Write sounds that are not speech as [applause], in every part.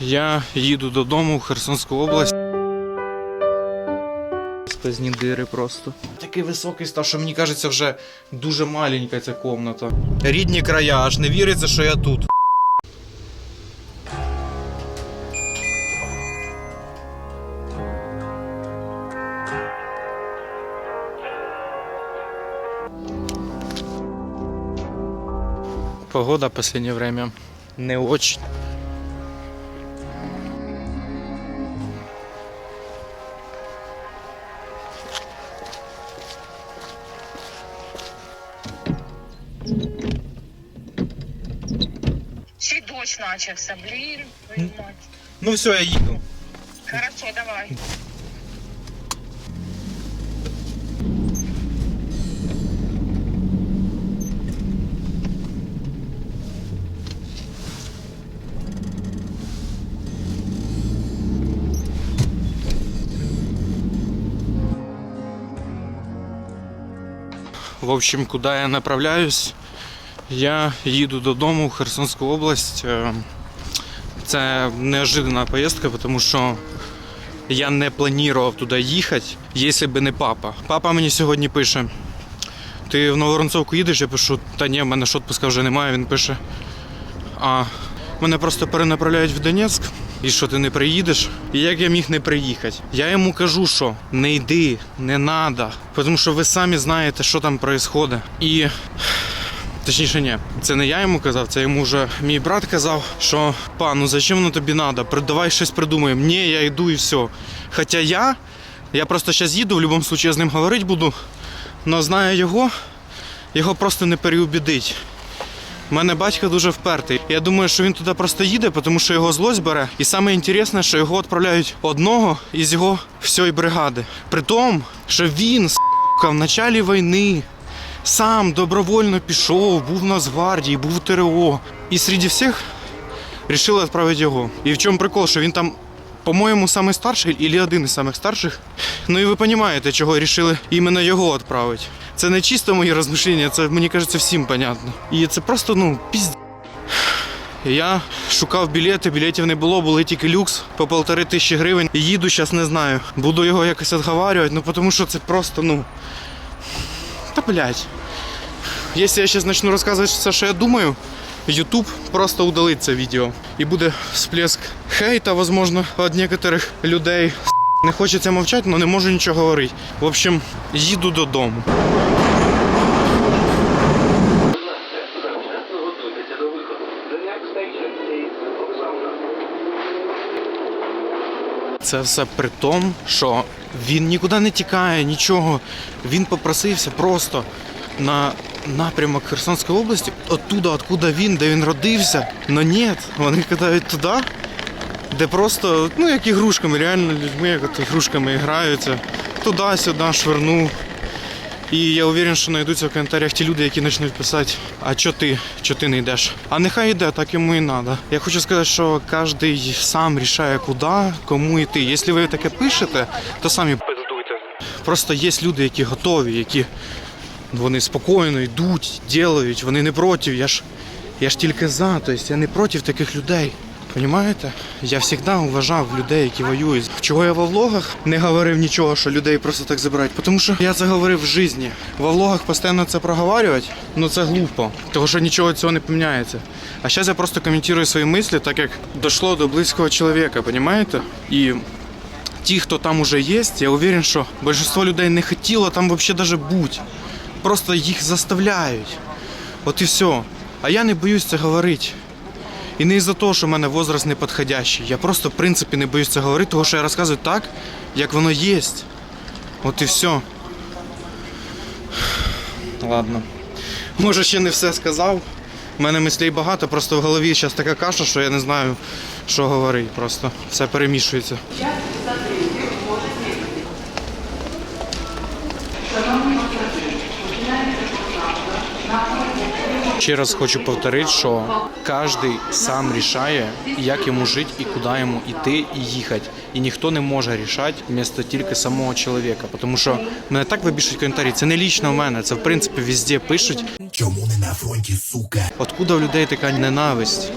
Я їду додому в Херсонську область. Спазні дири просто. Такий високий став, що мені кажеться, вже дуже маленька ця комната. Рідні края, аж не віриться, що я тут. Погода в последнее время не очень. Дощ начався, блін, твою мать. Ну все, я їду. Хорошо, давай. В общем, куди я направляюсь? Я їду додому в Херсонську область. Е, Це неожиданна поїздка, тому що я не планував туди їхати, якщо б не папа. Папа мені сьогодні пише: ти в Новоронцовку їдеш? Я пишу, та ні, в мене ж відпуска вже немає. Він пише. А мене просто перенаправляють в Донецьк, і що ти не приїдеш? І як я міг не приїхати? Я йому кажу, що не йди, не надо, тому що ви самі знаєте, що там відбувається. І Точніше, ні, це не я йому казав, це йому вже мій брат казав, що па, ну зачем воно тобі треба? Давай щось придумаємо. Ні, я йду і все. Хоча я, я просто зараз їду, в будь-якому випадку я з ним говорити буду, але знаю його, його просто не переубідить. У мене батько дуже впертий. Я думаю, що він туди просто їде, тому що його злость бере. І саме інтересне, що його відправляють одного із його всієї бригади. При тому, що він с**ка, в началі війни сам добровольно пішов, був в Нацгвардії, був ТРО. І серед всіх вирішили відправити його. І в чому прикол, що він там, по-моєму, самий старший, або один із самих старших. Ну і ви розумієте, чого вирішили іменно його відправити. Це не чисто мої розмишлення, це мені кажеться всім понятно. І це просто, ну, пізд. Я шукав білети, білетів не було, були тільки люкс по полтори тисячі гривень. Їду, зараз не знаю. Буду його якось відговарювати, ну тому що це просто, ну. Та блядь. Если я сейчас начну рассказывать что я думаю, YouTube просто удалит це відео. І буде всплеск хейта, возможно, від некоторых людей. Не хочеться мовчати, але не можу нічого говорити. В общем, їду додому. Це все при тому, що він нікуди не тікає, нічого. Він попросився просто на напрямок Херсонської області, оттуда, откуда він, де він родився. Но ні, вони кидають туди, де просто, ну як ігрушками, реально людьми, як от ігрушками граються. Туди-сюди швирнув. І я уверен, що знайдуться в коментарях ті люди, які почнуть писати, а чо ти, чо ти не йдеш? А нехай йде, так йому і треба. Я хочу сказати, що кожен сам рішає, куди, кому йти. Якщо ви таке пишете, то самі пиздуйте. Просто є люди, які готові, які вони спокійно йдуть, ділають, вони не проти. Я ж, я ж тільки за, тобто я не проти таких людей. Понімаєте? Я завжди вважав людей, які воюють. Чого я во влогах не говорив нічого, що людей просто так забирають? Тому що я це говорив в житті. Во влогах постійно це проговорювати, ну це глупо, тому що нічого цього не поміняється. А зараз я просто коментую свої мислі, так як дійшло до близького чоловіка, понімаєте? І ті, хто там уже є, я уверен, що більшість людей не хотіло там взагалі навіть бути. Просто їх заставляють. От і все. А я не боюсь це говорити. І не із-за того, що в мене возраст не підходящий. Я просто в принципі не боюсь це говорити, тому що я розказую так, як воно є. От і все. Ладно. Може, ще не все сказав. У мене мислей багато, просто в голові зараз така каша, що я не знаю, що говорити. Просто все перемішується. Ще раз хочу повторити, що кожен сам рішає, як йому жити і куди йому йти і їхати. І ніхто не може рішати вмісто тільки самого чоловіка. Тому що мене так вибішують коментарі. Це не лічно в мене, це в принципі везде пишуть. Чому не на фронті, сука? Откуда в людей така ненависть?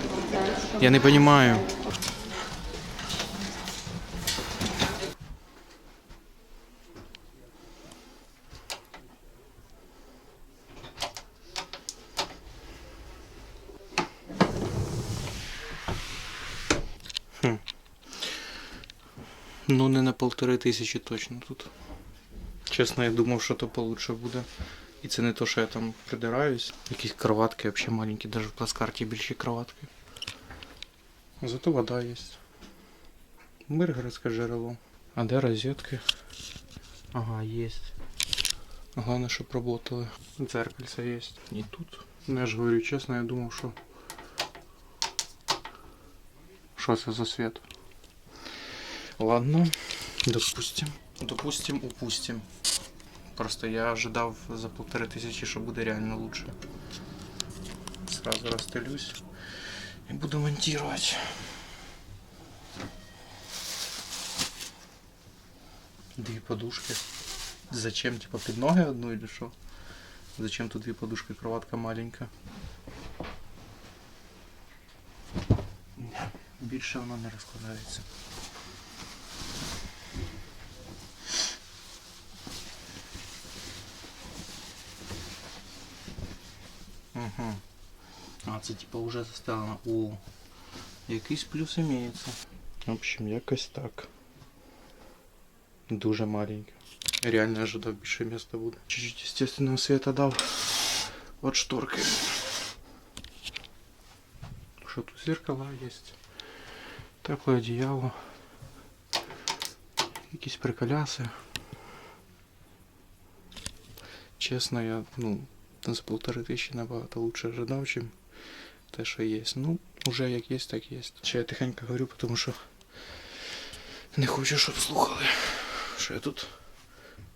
Я не розумію. Ну, не на полтори тисячі точно тут. Чесно, я думав, що то получше буде. І це не то, що я там придираюсь. Якісь кроватки взагалі маленькі, навіть в плацкарті більші кроватки. Зато вода є. Миргородське джерело. А де розетки? Ага, є. Головне, щоб работали. Дзеркальце є. І тут. Ну, я ж говорю чесно, я думав, що. Що це за світ? Ладно, допустим. Допустим, упустим. Просто я ожидав за полторы тысячи, что буде реально лучше. Сразу расстелюсь и буду монтировать. Две подушки. Зачем? Типа под ноги одну или что? Зачем тут две подушки? Кроватка маленькая. Більше воно не розкладається. А, це типа вже заставлено. О, якийсь плюс імеється. В общем, якось так. Дуже маленьке. Реально ожидав більше міста буде. Чуть-чуть естественного света дав. От шторки. Що тут зеркала є. Тепле одіяло. Якісь приколяси. Чесно, я, ну, за полтори тисячі набагато лучше ожидав, чим те, що є. Ну, уже як є, так є. Ще я тихенько говорю, тому що не хочу, щоб слухали, що я тут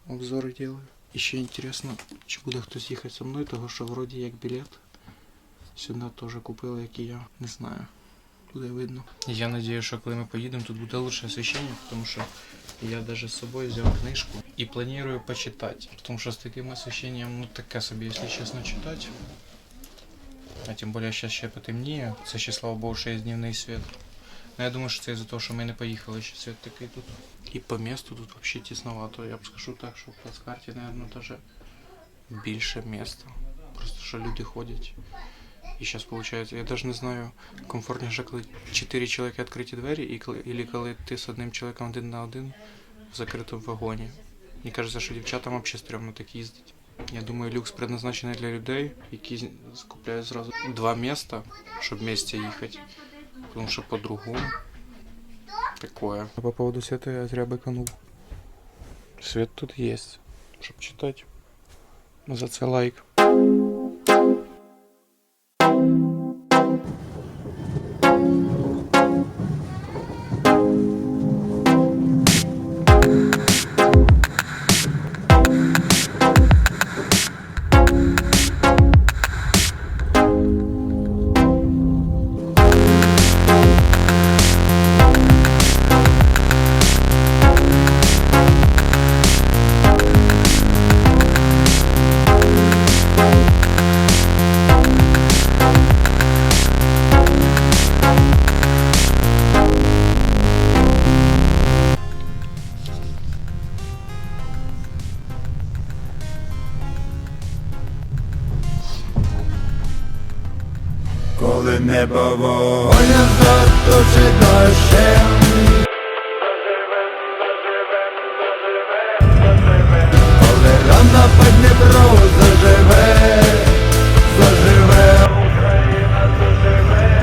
обзори делаю. І ще інтересно, чи буде хтось їхати зі мною, того що вроді як білет. Сюди теж купили, як і я. Не знаю. Буде видно. Я сподіваюся, що коли ми поїдемо, тут буде лучше освітлення, тому що я даже з собою взяв книжку і планую почитати. Тому що з таким освіщенням, ну таке собі, якщо чесно, читати. А тим більше зараз ще потемніє. Це ще, слава Богу, що є дневний світ. Ну, я думаю, що це із-за того, що ми не поїхали, що світ такий тут. І по місту тут взагалі тісновато. Я б скажу так, що в плацкарті, мабуть, даже більше міста. Просто що люди ходять. І зараз виходить, я навіть не знаю, комфортніше, коли 4 чоловіки відкриті двері, і коли, или коли ти з одним чоловіком один на один в закритому вагоні. Мені кажеться, що дівчатам взагалі стрьомно так їздить. Я думаю, люкс предназначений для людей, які скупляють зразу два міста, щоб вместе їхати. Тому що по-другому такое. А По поводу света я зря быканул. Свет тут есть, чтобы читать. За це лайк. Небо воля заточить дощем Коли рана по Дніпру заживе, заживе Україна заживе,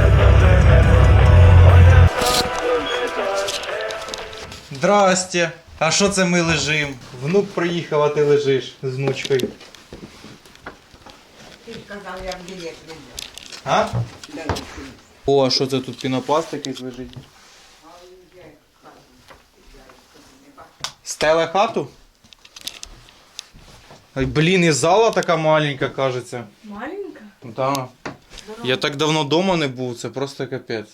Здрасте. А що це ми лежим? Внук приїхав, а ти лежиш з внучкою. Ти ж казав, я в білет. А? О, а що це тут пінопласт якийсь лежить? Стеле хату? Ай, блін, і зала така маленька, кажеться. Маленька? Да. Я так давно вдома не був, це просто капець.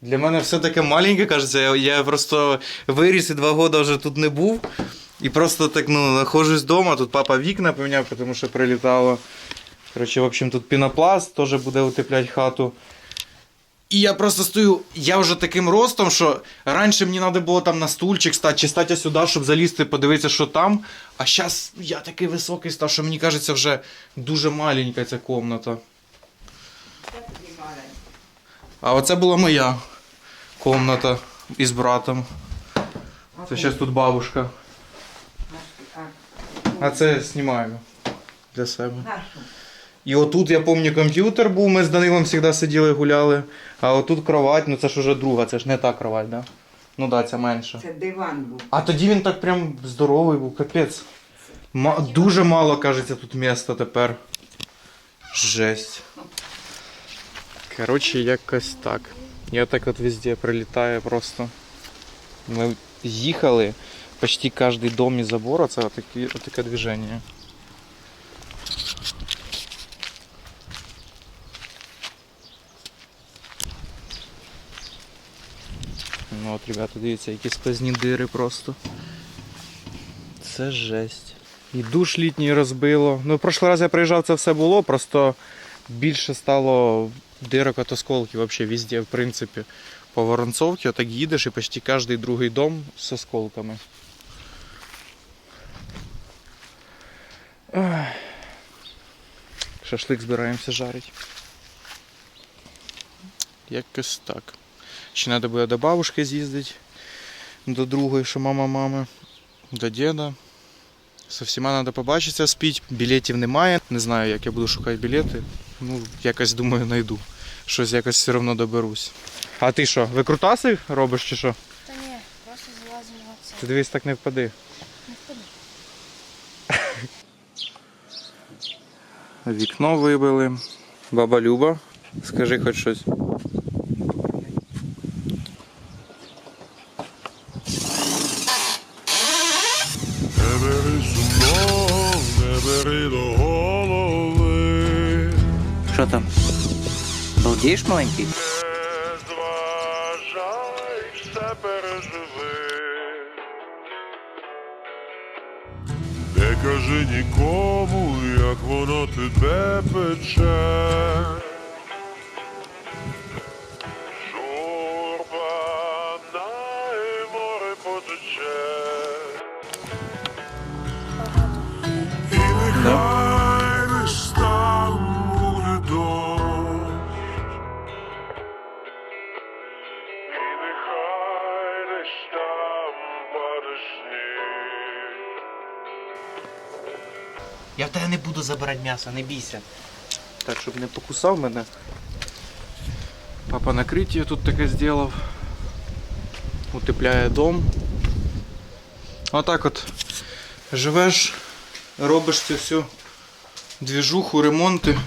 Для мене все таке маленьке, кажеться. Я, я просто виріс і два роки вже тут не був. І просто так, ну, нахожусь вдома. Тут папа вікна поміняв, тому що прилітало. Коротше, в общем, тут пінопласт теж буде утепляти хату. І я просто стою, я вже таким ростом, що раніше мені треба було там на стульчик стати, чи стати сюди, щоб залізти, подивитися, що там. А зараз я такий високий став, що мені кажеться, вже дуже маленька ця маленька. А оце була моя комната із братом. Це зараз тут бабушка. А, А це знімаю для себе. І отут, я пам'ятаю, комп'ютер був, ми з Данилом завжди сиділи гуляли. А отут кровать, ну це ж уже друга, це ж не та кровать, да? Ну да, ця менша. Це диван був. А тоді він так прям здоровий був, капець. Ма- дуже мало, кажеться, тут міста тепер. Жесть. Коротше, якось так. Я так от везде прилітаю просто. Ми їхали, почти кожен дом і забор, це отакі, отаке движення. Ну от, ребята, дивіться, які сквозні дири просто. Це жесть. І душ літній розбило. Ну, в прошлий раз я приїжджав, це все було, просто більше стало дирок от осколків взагалі везде, в принципі. По Воронцовці отак їдеш і почти кожен другий дом з осколками. Шашлик збираємося жарити. Якось так. Ще треба буде до бабушки з'їздити, до другої, що мама мами, до діда. Со всіма треба побачитися, спіть. Білетів немає. Не знаю, як я буду шукати білети. Ну, якось думаю, знайду. Щось якось все одно доберусь. А ти що, викрутаси робиш чи що? Та ні, просто залазимо на це. Ти дивись, так не впади. Вікно вибили. Баба Люба, скажи хоч щось. Що там? Балдієш маленький? зважай, все переживи. Не кажи нікому, як воно тебе пече. Буду забирати м'ясо, не бійся. Так, щоб не покусав мене. Папа накриття тут таке зробив. Утепляє дом. Отак от живеш, робиш цю всю двіжуху, ремонти.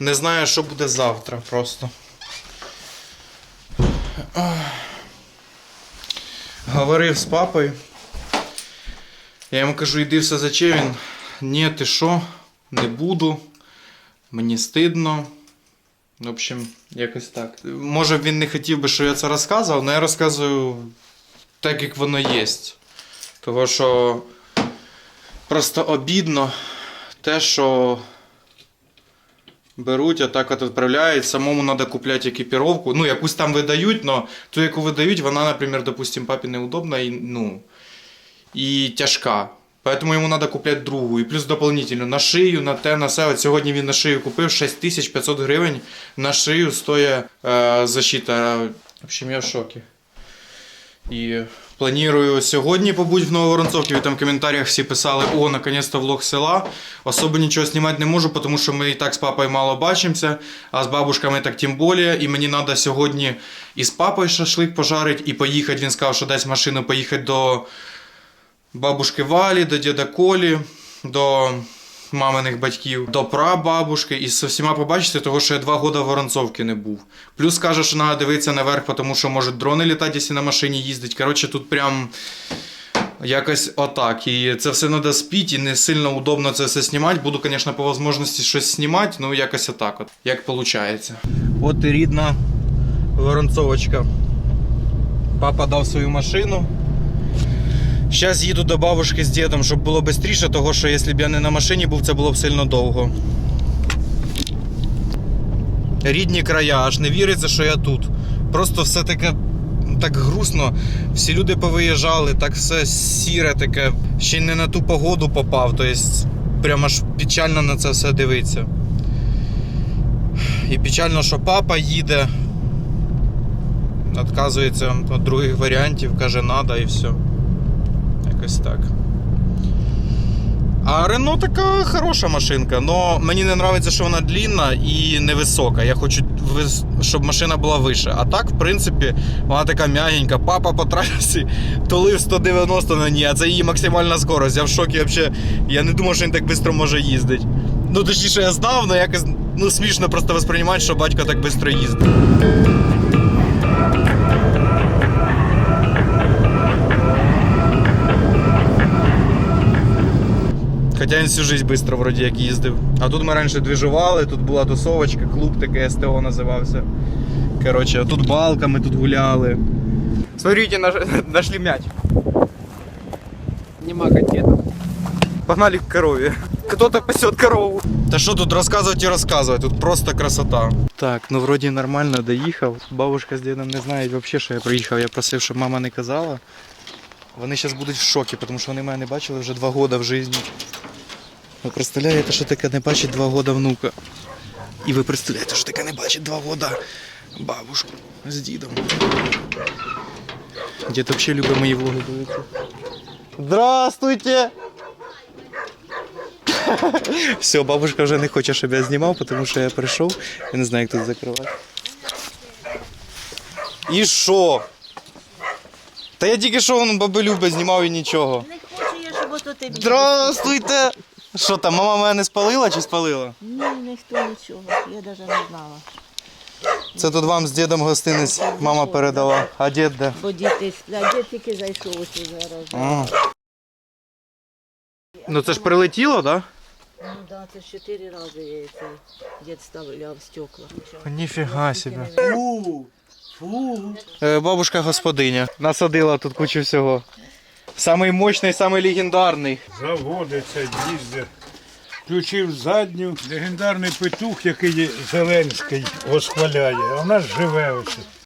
Не знаєш, що буде завтра просто. Говорив з папою. Я йому кажу, іди все зачем він. Ні, ти що? Не буду. Мені стидно. В общем, якось так. Може він не хотів би, щоб я це розказував, але я розказую так, як воно є. Того що просто обідно те, що беруть, а так от відправляють, самому треба купляти екіпіровку. Ну, якусь там видають, але ту, яку видають, вона, наприклад, допустим, папі неудобна і, ну, і тяжка. Поэтому ему надо купляти другу. І плюс дополнительно на шию, на те, на все. Сьогодні він на шию купив 6500 гривень. На шию стоїть е, защита. В общем, я в шокі. І планую сьогодні побути в Нововоронцовці. Там в коментарях всі писали: о, наконец-то влог села. Особо нічого знімати не можу, тому що ми і так з папою мало бачимося, а з бабушками так тим більше. І мені треба сьогодні і з папою шашлик пожарити, і поїхати. Він сказав, що дасть машину поїхати до бабушки Валі, до діда Колі, до маминих батьків, до прабабушки і з всіма побачити, того, що я два роки в Воронцовці не був. Плюс каже, що треба дивитися наверх, тому що можуть дрони літати, якщо на машині їздить. Коротше, тут прям. Якось отак. І це все треба спіти, і не сильно удобно це все знімати. Буду, звісно, по можливості щось знімати, ну якось отак, от, як виходить. От і рідна Воронцовочка. Папа дав свою машину. Зараз їду до бабушки з дідом, щоб було швидше, того що якщо б я не на машині був, це було б сильно довго. Рідні края, аж не віриться, що я тут. Просто все таке так грустно. Всі люди повиїжджали, так все сіре таке. Ще не на ту погоду попав. Тобто прямо аж печально на це все дивиться. І печально, що папа їде. Отказується від других варіантів, каже, надо і все. Якось так. А Рено така хороша машинка, але мені не подобається, що вона длінна і невисока. Я хочу, щоб машина була вище. А так, в принципі, вона така м'ягенька. Папа по трасі тулив 190 на ній, а це її максимальна скорость. Я в шокі взагалі. Я не думав, що він так швидко може їздити. Ну, точніше, я знав, але якось ну, смішно просто восприймати, що батько так швидко їздить. Хоча він всю жизнь швидко вроді як їздив. А тут ми раніше двіжували, тут була тусовочка, клуб такий СТО називався. Коротше, тут балка, ми тут гуляли. Смотрите, наш, [laughs] нашли мяч. Нема конфеток. Погнали к корове. Кто-то пасет корову. Та що тут розказувати і розказувати, тут просто красота. Так, ну вроді нормально доїхав. Бабушка з дідом не знають взагалі, що я приїхав. Я просив, щоб мама не казала. Вони зараз будуть в шокі, тому що вони мене не бачили вже два роки в житті. Ви представляєте, що таке не бачить два роки внука. І ви представляєте, що таке не бачить два роки бабушку з дідом. Дід взагалі любить мої влоги дивитися. Здравствуйте! Все, бабушка вже не хоче, щоб я знімав, тому що я прийшов і не знаю, як тут закривати. І що? Та я тільки що вон баби Люби знімав і нічого. Не хочу я, щоб ото тобі. Здравствуйте! Що там, мама мене не спалила чи спалила? Ні, ніхто нічого. Я навіть не знала. Це тут вам з дідом гостинець мама передала. А дід де? Бо діти сплять, дід тільки зайшов ось зараз. А. Ну це ж прилетіло, так? Ну да, це ж чотири рази я цей дід ставляв стекла. Ніфіга себе. Е, Бабушка господиня. Насадила тут кучу всього. Самий мощний, самий легендарний. Заводиться, їздить. Включив задню, легендарний петух, який Зеленський восхваляє. А в нас живе ось.